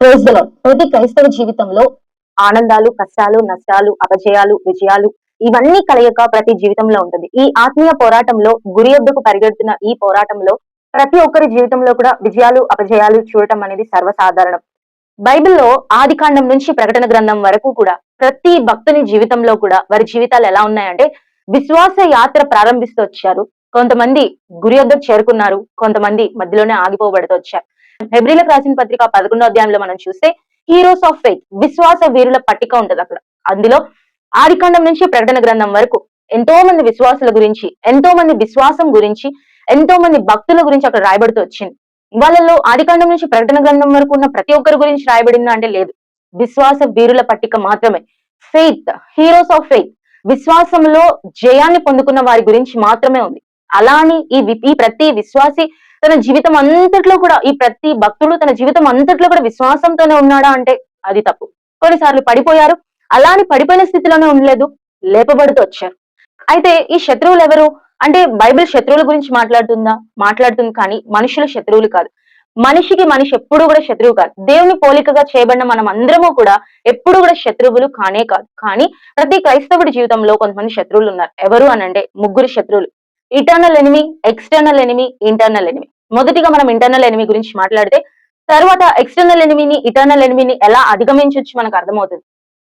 ప్రతి క్రైస్తవ జీవితంలో ఆనందాలు కష్టాలు నష్టాలు అపజయాలు విజయాలు ఇవన్నీ కలయిక ప్రతి జీవితంలో ఉంటుంది. ఈ ఆత్మీయ పోరాటంలో గురి యొద్దకు పరిగెడుతున్న ఈ పోరాటంలో ప్రతి ఒక్కరి జీవితంలో కూడా విజయాలు అపజయాలు చూడటం అనేది సర్వసాధారణం. బైబిల్లో ఆది కాండం నుంచి ప్రకటన గ్రంథం వరకు కూడా ప్రతి భక్తుని జీవితంలో కూడా వారి జీవితాలు ఎలా ఉన్నాయంటే విశ్వాస యాత్ర ప్రారంభిస్తూ వచ్చారు. కొంతమంది గురి యొద్దకు చేరుకున్నారు. కొంతమంది మధ్యలోనే ఆగిపోబడుతూ వచ్చారు. హెబ్రిలకు రాసిన పత్రిక పదకొండో అధ్యాయంలో మనం చూస్తే హీరోస్ ఆఫ్ ఫెయిత్ విశ్వాస వీరుల పట్టిక ఉంటది అక్కడ. అందులో ఆదికాండం నుంచి ప్రకటన గ్రంథం వరకు ఎంతో మంది విశ్వాసుల గురించి ఎంతో మంది విశ్వాసం గురించి ఎంతో మంది భక్తుల గురించి అక్కడ రాయబడుతూ వచ్చింది. వాళ్ళలో ఆదికాండం నుంచి ప్రకటన గ్రంథం వరకు ఉన్న ప్రతి ఒక్కరి గురించి రాయబడిందా అంటే లేదు. విశ్వాస వీరుల పట్టిక మాత్రమే. ఫెయిత్ హీరోస్ ఆఫ్ ఫెయిత్ విశ్వాసంలో జయాన్ని పొందుకున్న వారి గురించి మాత్రమే ఉంది. అలాని ఈ ఈ ప్రతి విశ్వాసి తన జీవితం అంతట్లో కూడా ఈ ప్రతి భక్తుడు తన జీవితం అంతట్లో కూడా విశ్వాసంతోనే ఉన్నాడా అంటే అది తప్పు. కొన్నిసార్లు పడిపోయారు. అలా అని పడిపోయిన స్థితిలోనే ఉండలేదు. లేపబడుతూ వచ్చారు. అయితే ఈ శత్రువులు ఎవరు? అంటే బైబిల్ శత్రువుల గురించి మాట్లాడుతుందా? మాట్లాడుతుంది కానీ మనుషుల శత్రువులు కాదు. మనిషికి మనిషి ఎప్పుడు కూడా శత్రువు కాదు. దేవుని పోలికగా చేయబడిన మనం అందరము కూడా ఎప్పుడు కూడా శత్రువులు కానే కాదు. కానీ ప్రతి క్రైస్తవుడి జీవితంలో కొంతమంది శత్రువులు ఉన్నారు. ఎవరు అనంటే ముగ్గురు శత్రువులు. Internal enemy external enemy internal enemy మొదటిగా మనం ఇంటర్నల్ ఎనిమి గురించి మాట్లాడితే తర్వాత ఎక్స్టర్నల్ ఎనిమిని ఇటర్నల్ ఎనిమిని ఎలా అధిగమించవచ్చు మనకు అర్థమవుతుంది.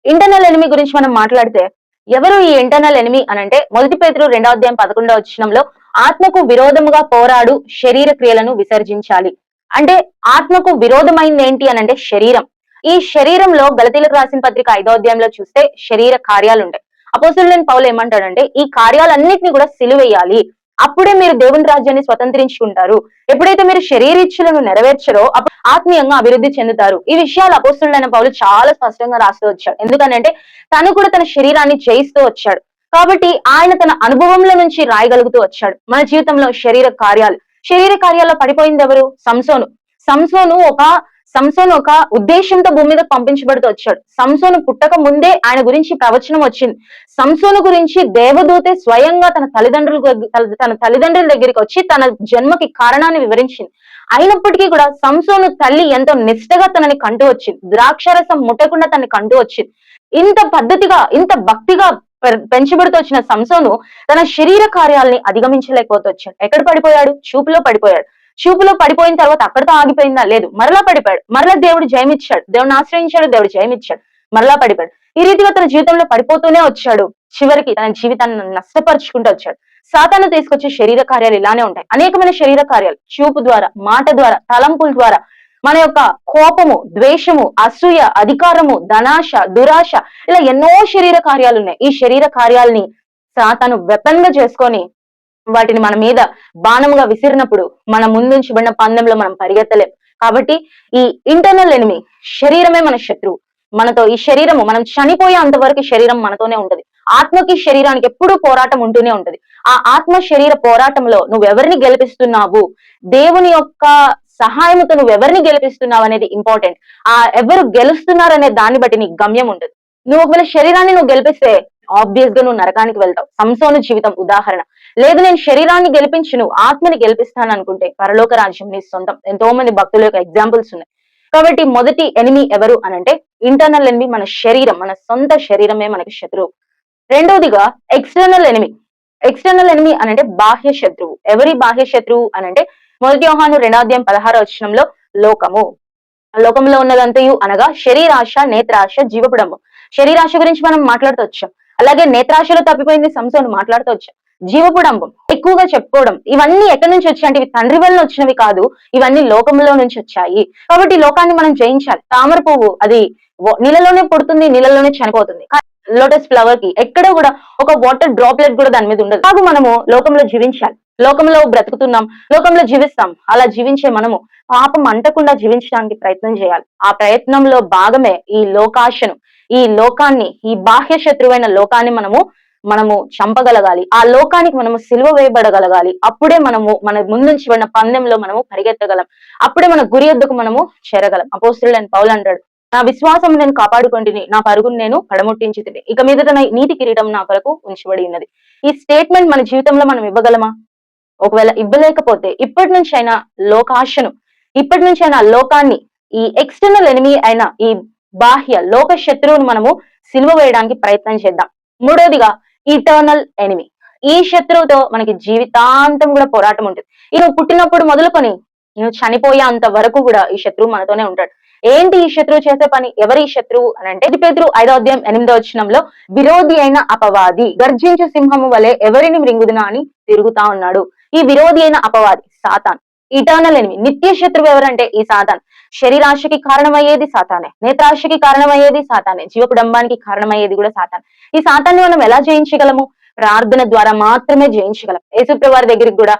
ఇంటర్నల్ ఎనిమి గురించి మనం మాట్లాడితే ఎవరు ఈ ఇంటర్నల్ ఎనిమి అనంటే మొదటి పేతురు రెండో అధ్యాయం పదకొండవ వచ్చినంలో ఆత్మకు విరోధముగా పోరాడు శరీర క్రియలను విసర్జించాలి. అంటే ఆత్మకు విరోధమైంది ఏంటి అనంటే శరీరం. ఈ శరీరంలో గలతీలకు రాసిన పత్రిక ఐదో అధ్యాయంలో చూస్తే శరీర కార్యాలు ఉంటాయి. అపోసులైన పౌలు ఏమంటాడంటే ఈ కార్యాలన్నింటినీ కూడా సిలువేయాలి. అప్పుడే మీరు దేవుని రాజ్యాన్ని స్వతంత్రించుకుంటారు. ఎప్పుడైతే మీరు శరీరీచ్ఛలను నెరవేర్చరో అప్పుడు ఆత్మీయంగా అభివృద్ధి చెందుతారు. ఈ విషయాలు అపోస్తులైన పౌలు చాలా స్పష్టంగా రాస్తూ వచ్చాడు. ఎందుకనంటే తను కూడా తన శరీరాన్ని జయిస్తూ వచ్చాడు. కాబట్టి ఆయన తన అనుభవంలో నుంచి రాయగలుగుతూ వచ్చాడు. మన జీవితంలో శరీర కార్యాలు. శరీర కార్యాల్లో పడిపోయింది ఎవరు? సంసోను. సంసోను ఒక సంసోన్ ఒక ఉద్దేశంతో భూమి మీద పంపించబడుతూ వచ్చాడు. సంసోను పుట్టక ముందే ఆయన గురించి ప్రవచనం వచ్చింది. సంసోను గురించి దేవదూతే స్వయంగా తన తల్లిదండ్రుల తన తల్లిదండ్రుల దగ్గరికి వచ్చి తన జన్మకి కారణాన్ని వివరించింది. అయినప్పటికీ కూడా సంసోను తల్లి ఎంతో నిష్ఠగా తనని కంటూ వచ్చింది. ద్రాక్షరసం ముట్టకుండా తనని కంటూ వచ్చింది. ఇంత పద్ధతిగా ఇంత భక్తిగా పె- పెంచబడుతూ వచ్చిన సంసోను తన శరీర కార్యాలని అధిగమించలేకపోతూ వచ్చాడు. ఎక్కడ పడిపోయాడు? చూపులో పడిపోయాడు. చూపులో పడిపోయిన తర్వాత అక్కడితో ఆగిపోయిందా? లేదు. మరలా పడిపోయాడు. మరలా దేవుడు జయమిచ్చాడు. దేవుడిని ఆశ్రయించాడు దేవుడు జయమిచ్చాడు. మరలా పడిపోయాడు. ఈ రీతిగా తన జీవితంలో పడిపోతూనే వచ్చాడు. చివరికి తన జీవితాన్ని నష్టపరుచుకుంటూ వచ్చాడు. సాతాను తీసుకొచ్చే శరీర కార్యాలు ఇలానే ఉంటాయి. అనేకమైన శరీర కార్యాలు. చూపు ద్వారా మాట ద్వారా తలంపుల ద్వారా మన యొక్క కోపము ద్వేషము అసూయ అధికారము ధనాశ దురాశ ఇలా ఎన్నో శరీర కార్యాలు ఉన్నాయి. ఈ శరీర కార్యాలని సాతాను వెపన్గా చేసుకొని వాటిని మన మీద బాణముగా విసిరినప్పుడు మన ముందుంచబడిన పందెంలో మనం పరిగెత్తలేం. కాబట్టి ఈ ఇంటర్నల్ ఎనిమి శరీరమే మన శత్రువు. మనతో ఈ శరీరము మనం చనిపోయే అంతవరకు శరీరం మనతోనే ఉంటది. ఆత్మకి శరీరానికి ఎప్పుడూ పోరాటం ఉంటూనే ఉంటది. ఆ ఆత్మ శరీర పోరాటంలో నువ్వు ఎవరిని గెలిపిస్తున్నావు? దేవుని యొక్క సహాయంతో నువ్వు ఎవరిని గెలిపిస్తున్నావు అనేది ఇంపార్టెంట్ ఆ ఎవరు గెలుస్తున్నారు అనే దాన్ని బట్టి నీకు గమ్యం ఉండదు నువ్వు ఒకవేళ శరీరాన్ని నువ్వు గెలిపిస్తే ఆబ్వియస్గా నువ్వు నరకానికి వెళ్తావు. సంసోను జీవితం ఉదాహరణ. లేదు నేను శరీరాన్ని గెలిపించి నువ్వు ఆత్మని గెలిపిస్తాను అనుకుంటే పరలోక రాజ్యం నీ సొంతం. ఎంతో మంది భక్తుల యొక్క ఎగ్జాంపుల్స్ ఉన్నాయి. కాబట్టి మొదటి ఎనిమి ఎవరు అనంటే ఇంటర్నల్ ఎనిమి మన శరీరం మన సొంత శరీరమే మనకి శత్రువు. రెండవదిగా ఎక్స్టర్నల్ ఎనిమి ఎక్స్టర్నల్ ఎనిమి అనంటే బాహ్య శత్రువు. ఎవరి బాహ్య శత్రువు అనంటే మొదటి యోహాను రెండాధ్యాయం పదహార వచ్చినంలో లోకము. లోకంలో ఉన్నదంతయు అనగా శరీరాశ నేత్రాశ జీవపుడము. శరీరాశి గురించి మనం మాట్లాడుతూ వచ్చాం అలాగే నేత్రాశిలో తప్పిపోయింది సంస్థను మాట్లాడుతూ వచ్చాం జీవపుడంబం ఎక్కువగా చెప్పుకోవడం ఇవన్నీ ఎక్కడి నుంచి వచ్చాయి అంటే ఇవి తండ్రి వల్ల వచ్చినవి కాదు ఇవన్నీ లోకంలో నుంచి వచ్చాయి. కాబట్టి లోకాన్ని మనం జయించాలి. తామర పువ్వు అది నీళ్ళలోనే పుడుతుంది నీళ్ళలోనే చనిపోతుంది. లోటస్ ఫ్లవర్కి ఎక్కడ కూడా ఒక వాటర్ డ్రాప్లెట్ కూడా దాని మీద ఉండదు. కాదు మనము లోకంలో జీవించాలి. లోకంలో బ్రతుకుతున్నాం లోకంలో జీవిస్తాం అలా జీవించే మనము పాపం అంటకుండా జీవించడానికి ప్రయత్నం చేయాలి. ఆ ప్రయత్నంలో భాగమే ఈ లోకాశను. ఈ లోకాన్ని ఈ బాహ్య శత్రువైన లోకాన్ని మనము మనము చంపగలగాలి. ఆ లోకానికి మనము సిలువ వేయబడగలగాలి. అప్పుడే మనము మన ముందుంచి ఉన్న పందెంలో మనము పరిగెత్తగలం. అప్పుడే మన గురి ఎద్దుకు మనము చేరగలం. అపోస్తుడైన పౌలు అంటాడు నా విశ్వాసం నేను కాపాడుకుంటుని నా పరుగును నేను పడముట్టించి ఇక మీదట నీతి కిరీటం నా కొరకు ఉంచబడి ఉన్నది. ఈ స్టేట్మెంట్ మన జీవితంలో మనం ఇవ్వగలమా? ఒకవేళ ఇవ్వలేకపోతే ఇప్పటి నుంచి అయినా లోకాశను ఇప్పటి నుంచి అయినా లోకాన్ని ఈ ఎక్స్టర్నల్ ఎనిమి అయిన ఈ బాహ్య లోక శత్రువును మనము సిలువ వేయడానికి ప్రయత్నం చేద్దాం. మూడోదిగా ఇటర్నల్ ఎనిమి ఈ శత్రువుతో మనకి జీవితాంతం కూడా పోరాటం ఉంటుంది. ఈ నువ్వు పుట్టినప్పుడు మొదలుకొని నువ్వు చనిపోయేంత వరకు కూడా ఈ శత్రువు మనతోనే ఉంటాడు. ఏంటి ఈ శత్రువు చేసే పని? ఎవరి శత్రువు అని అంటే పేతురు ఐదో అధ్యాయం ఎనిమిదో వచ్చినంలో విరోధి అయిన అపవాది గర్జించు సింహము వలె ఎవరిని మృంగుదునా అని తిరుగుతా ఉన్నాడు. ఈ విరోధి అయిన అపవాది సాతాన్. ఇటర్నల్ ఎనిమి నిత్య శత్రువు ఎవరంటే ఈ సాతాన్. శరీరాశకి కారణమయ్యేది సాతానే. నేత్రాశకి కారణమయ్యేది సాతానే. జీవకుడంబానికి కారణమయ్యేది కూడా సాతాన్. ఈ సాతాన్ని మనం ఎలా జయించగలము? ప్రార్థన ద్వారా మాత్రమే జయించగలం. యేసుప్రభు వారి దగ్గరికి కూడా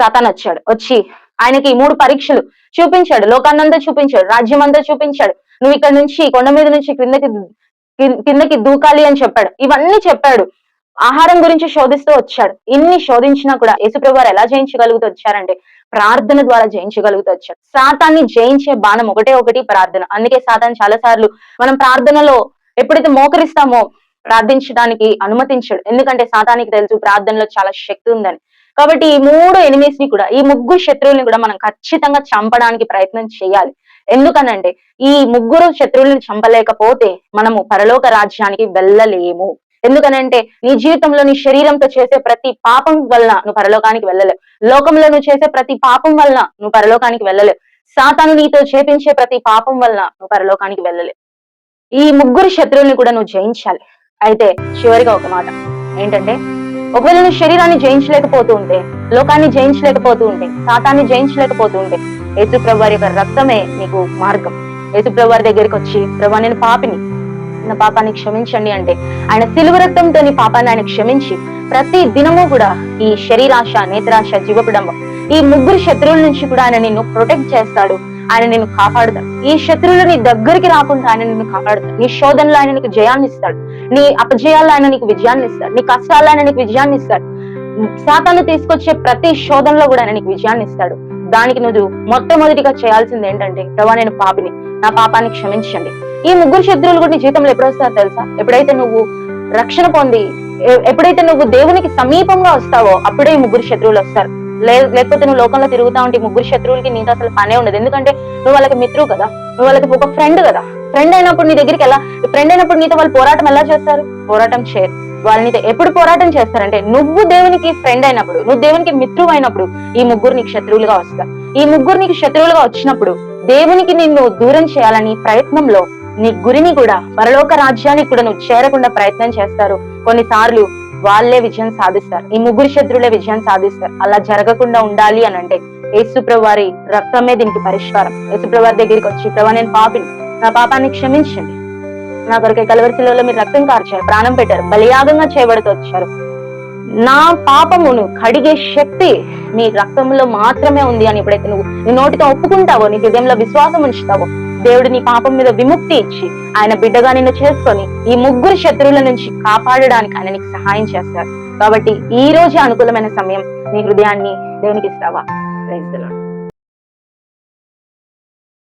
సాతాన్ వచ్చాడు. వచ్చి ఆయనకి మూడు పరీక్షలు చూపించాడు. లోకాన్నంతా చూపించాడు. రాజ్యం అంతా చూపించాడు. నువ్వు ఇక్కడ నుంచి కొండ మీద నుంచి క్రిందకి కిందకి దూకాలి అని చెప్పాడు. ఇవన్నీ చెప్పాడు. ఆహారం గురించి శోధిస్తూ వచ్చాడు. ఇన్ని శోధించినా కూడా యేసుప్రభు వారు ఎలా జయించగలుగుతూ వచ్చారంటే ప్రార్థన ద్వారా జయించగలుగుతూ వచ్చాడు. సాతాన్ని జయించే బాణం ఒకటే ఒకటి ప్రార్థన. అందుకే సాతాన్ చాలా సార్లు మనం ప్రార్థనలో ఎప్పుడైతే మోకరిస్తామో ప్రార్థించడానికి అనుమతించాడు. ఎందుకంటే సాతానికి తెలుసు ప్రార్థనలో చాలా శక్తి ఉందని. కాబట్టి ఈ మూడు ఎనిమిస్ని కూడా ఈ ముగ్గురు శత్రువుల్ని కూడా మనం ఖచ్చితంగా చంపడానికి ప్రయత్నం చేయాలి. ఎందుకనంటే ఈ ముగ్గురు శత్రువులను చంపలేకపోతే మనము పరలోక రాజ్యానికి వెళ్ళలేము. ఎందుకనంటే నీ జీవితంలో నీ శరీరంతో చేసే ప్రతి పాపం వల్ల నువ్వు పరలోకానికి వెళ్ళలేవు. లోకంలో నువ్వు చేసే ప్రతి పాపం వల్ల నువ్వు పరలోకానికి వెళ్ళలేవు. సాతాను నీతో చేపించే ప్రతి పాపం వల్ల నువ్వు పరలోకానికి వెళ్ళలేవు. ఈ ముగ్గురు శత్రువుల్ని కూడా నువ్వు జయించాలి. అయితే చివరిగా ఒక మాట. ఏంటంటే ఒకవేళ నువ్వు శరీరాన్ని జయించలేకపోతూ ఉంటే లోకాన్ని జయించలేకపోతూ ఉంటే సాతాన్ని జయించలేకపోతూ ఉంటే యేసు ప్రభు వారి యొక్క రక్తమే నీకు మార్గం. యేసు ప్రభు వారి దగ్గరికి వచ్చి ప్రభా నేను పాపిని. నా పాపాన్ని క్షమించండి అంటే ఆయన సిలువ రక్తంతో నీ పాపాన్ని ఆయన క్షమించి ప్రతి దినము కూడా ఈ శరీరాశ నేత్రాశ జీవకుడంబం ఈ ముగ్గురు శత్రువుల నుంచి కూడా ఆయన నిన్ను ప్రొటెక్ట్ చేస్తాడు. ఆయన నిన్ను కాపాడుతాడు. ఈ శత్రువులు నీ దగ్గరికి రాకుండా ఆయన నిన్ను కాపాడుతాడు. నీ శోధనలో ఆయన నీకు జయాన్ని ఇస్తాడు. నీ అపజయాల్లో ఆయన నీకు విజయాన్ని ఇస్తాడు. నీ కష్టాల్లో ఆయన నీకు విజయాన్ని ఇస్తాడు. శాతాన్ని తీసుకొచ్చే ప్రతి శోధనలో కూడా ఆయన నీకు విజయాన్ని ఇస్తాడు. దానికి నువ్వు మొట్టమొదటిగా చేయాల్సింది ఏంటంటే ప్రభా నేను పాపిని. నా పాపాన్ని క్షమించండి. ఈ ముగ్గురు శత్రువులు కూడా నీ జీవితంలో ఎప్పుడు వస్తారో తెలుసా? ఎప్పుడైతే నువ్వు రక్షణ పొంది ఎప్పుడైతే నువ్వు దేవునికి సమీపంగా వస్తావో అప్పుడే ఈ ముగ్గురు శత్రువులు వస్తారు. లేకపోతే నువ్వు లోకంలో తిరుగుతా ఉంటే ముగ్గురు శత్రువులకి నీతో అసలు పనే ఉండదు. ఎందుకంటే నువ్వు వాళ్ళకి మిత్రువు కదా. నువ్వు వాళ్ళకి ఒక ఫ్రెండ్ కదా. ఫ్రెండ్ అయినప్పుడు నీ దగ్గరికి ఎలా ఫ్రెండ్ అయినప్పుడు నీతో వాళ్ళు పోరాటం ఎలా చేస్తారు? పోరాటం చేయరు. వాళ్ళని ఎప్పుడు పోరాటం చేస్తారంటే నువ్వు దేవునికి ఫ్రెండ్ అయినప్పుడు నువ్వు దేవునికి మిత్రువు అయినప్పుడు ఈ ముగ్గురు నీకు శత్రువులుగా వస్తారు. ఈ ముగ్గురు నీకు శత్రువులుగా వచ్చినప్పుడు దేవునికి నిన్ను దూరం చేయాలని ప్రయత్నంలో నీ గురిని కూడా పరలోక రాజ్యానికి కూడా నువ్వు చేరకుండా ప్రయత్నం చేస్తారు. కొన్నిసార్లు వాళ్ళే విజయం సాధిస్తారు. ఈ ముగ్గురు శత్రులే విజయం సాధిస్తారు. అలా జరగకుండా ఉండాలి అని అంటే యేసుప్రభు వారి రక్తమే దీనికి పరిష్కారం. యేసుప్రభు వారి దగ్గరికి వచ్చి ప్రభా నేను పాపిని. నా పాపాన్ని క్షమించండి. నా కొరకే కలవరిశిలో మీరు రక్తం కార్చారు ప్రాణం పెట్టారు బలియాగంగా చేయబడుతూ వచ్చారు. నా పాపమును కడిగే శక్తి మీ రక్తంలో మాత్రమే ఉంది అని ఎప్పుడైతే నువ్వు నీ నోటితో ఒప్పుకుంటావో నీ హృదయంలో విశ్వాసం ఉంచుతావో దేవుడు నీ పాపం మీద విముక్తి ఇచ్చి ఆయన బిడ్డగా నిన్ను చేసుకొని ఈ ముగ్గురు శత్రువుల నుంచి కాపాడడానికి ఆయన నీకు సహాయం చేస్తారు కాబట్టి ఈ రోజు అనుకూలమైన సమయం నీ హృదయాన్ని దేవునికి ఇస్తావా? Praise.